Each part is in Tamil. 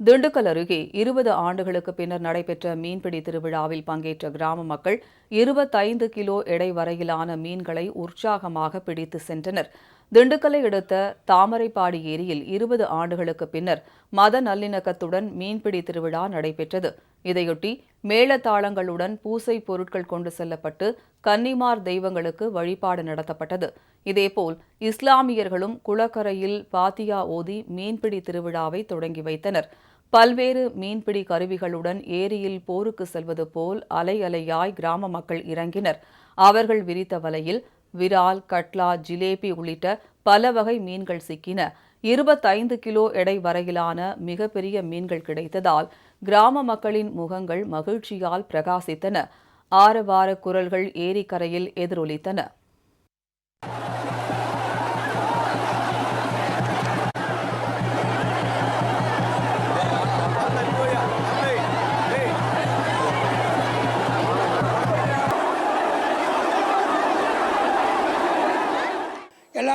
திண்டுக்கல் அருகே இருபது ஆண்டுகளுக்கு பின்னர் நடைபெற்ற மீன்பிடி திருவிழாவில் பங்கேற்ற கிராம மக்கள் இருபத்தைந்து கிலோ எடை வரையிலான மீன்களை உற்சாகமாக பிடித்து சென்றனர். திண்டுக்கலை அடுத்த தாமரைப்பாடி ஏரியில் இருபது ஆண்டுகளுக்கு பின்னர் மத நல்லிணக்கத்துடன் மீன்பிடி திருவிழா நடைபெற்றது. இதையொட்டி மேளதாளங்களுடன் பூசை பொருட்கள் கொண்டு செல்லப்பட்டு கன்னிமார் தெய்வங்களுக்கு வழிபாடு நடத்தப்பட்டது. இதேபோல் இஸ்லாமியர்களும் குளக்கரையில் பாத்தியா ஓதி மீன்பிடி திருவிழாவை தொடங்கி வைத்தனர். பல்வேறு மீன்பிடி கருவிகளுடன் ஏரியில் போருக்கு செல்வது போல் அலை அலையாய் கிராம மக்கள் இறங்கினர். அவர்கள் விரித்த வலையில் விரால் கட்லா ஜிலேபி உள்ளிட்ட பல வகை மீன்கள் சிக்கின. இருபத்தைந்து கிலோ எடை வரையிலான மிகப்பெரிய மீன்கள் கிடைத்ததால் கிராம மக்களின் முகங்கள் மகிழ்ச்சியால் பிரகாசித்தன. ஆரவார குரல்கள் ஏரிக்கரையில் எதிரொலித்தன.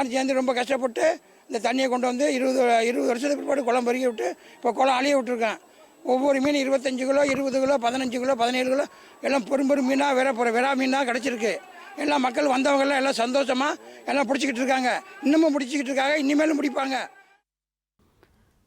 எல்லாரும் சேர்ந்து ரொம்ப கஷ்டப்பட்டு இந்த தண்ணியை கொண்டு வந்து இருபது இருபது வருஷத்துக்கு பிற்பாடு குளம் பெருகி விட்டு இப்போ குளம் அழிய விட்டுருக்கேன். ஒவ்வொரு மீன் இருபத்தஞ்சு கிலோ இருபது கிலோ பதினஞ்சு கிலோ பதினேழு கிலோ எல்லாம் பெரும் பெரும் மீனாக வேற போகிற விரா மீனாக கிடச்சிருக்கு. எல்லாம் மக்கள் வந்தவங்கெல்லாம் எல்லாம் சந்தோஷமாக எல்லாம் பிடிச்சிக்கிட்டு இருக்காங்க. இன்னமும் பிடிச்சிக்கிட்டு இருக்காங்க இனிமேலும் பிடிப்பாங்க.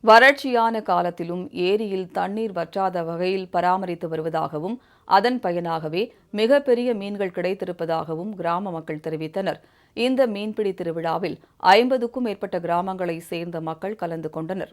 வறட்சியான காலத்திலும் ஏரியில் தண்ணீர் வற்றாத வகையில் பராமரித்து வருவதாகவும் அதன் பயனாகவே மிகப்பெரிய மீன்கள் கிடைத்திருப்பதாகவும் கிராம மக்கள் தெரிவித்தனர். இந்த மீன்பிடி திருவிழாவில் ஐம்பதுக்கும் மேற்பட்ட கிராமங்களைச் சேர்ந்த மக்கள் கலந்து கொண்டனர்.